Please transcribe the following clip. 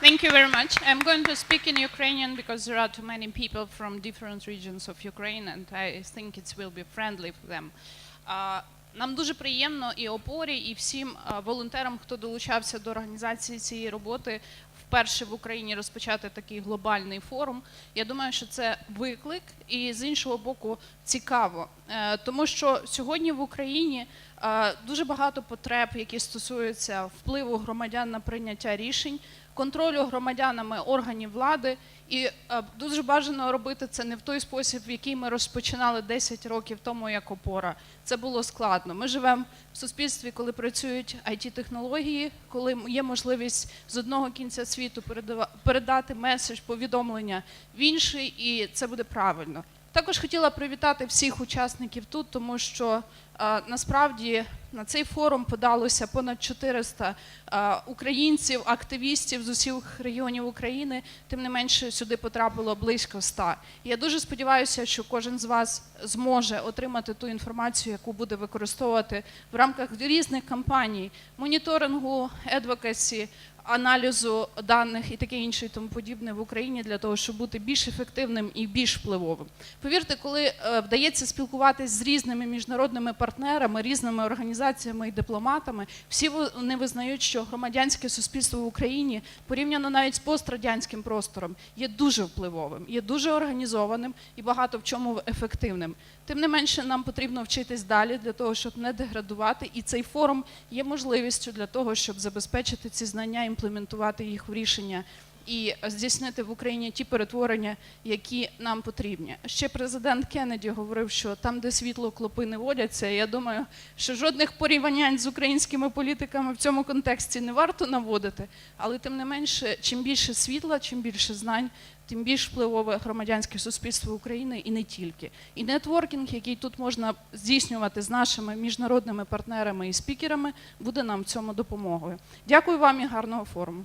Thank you very much. I'm going to speak in Ukrainian because there are too many people from different regions of Ukraine and I think it will be friendly for them. Нам дуже приємно і опорі, і всім волонтерам, хто долучався до організації цієї роботи, вперше в Україні розпочати такий глобальний форум. Я думаю, що це виклик, і з іншого боку цікаво, Е, тому що сьогодні в Україні дуже багато потреб, які стосуються впливу громадян на прийняття рішень, контролю громадянами органів влади. І е, дуже бажано робити це не в той спосіб, в який ми розпочинали 10 років тому як опора. Це було складно. Ми живемо в суспільстві, коли працюють it технології коли є можливість з одного кінця світу передати меседж, повідомлення в інший, і це буде правильно. Також хотіла привітати всіх учасників тут, тому що насправді на цей форум подалося понад 400 е, українців, активістів з усіх регіонів України. Тим не менше, сюди потрапило близько 100. І Я дуже сподіваюся, що кожен з вас зможе отримати ту інформацію, яку буде використовувати в рамках різних кампаній моніторингу, едвокасі, аналізу даних і таке інше і тому подібне в Україні для того, щоб бути більш ефективним і більш впливовим. Повірте, коли е, вдається спілкуватись з різними міжнародними партнерами, різними організаціями і дипломатами, всі вони визнають, що громадянське суспільство в Україні порівняно навіть з пострадянським простором є дуже впливовим, є дуже організованим і багато в чому ефективним. Тим не менше, нам потрібно вчитись далі для того, щоб не деградувати, і цей форум є можливістю для того, щоб забезпечити ці знання, імплементувати їх в рішення і здійснити в Україні ті перетворення, які нам потрібні. Ще президент Кеннеді говорив, що там, де світло, клопи не водяться. Я думаю, що жодних порівнянь з українськими політиками в цьому контексті не варто наводити, але тим не менше, чим більше світла, чим більше знань, тим більш впливове громадянське суспільство України і не тільки. І нетворкінг, який тут можна здійснювати з нашими міжнародними партнерами і спікерами, буде нам в цьому допомогою. Дякую вам і гарного форуму.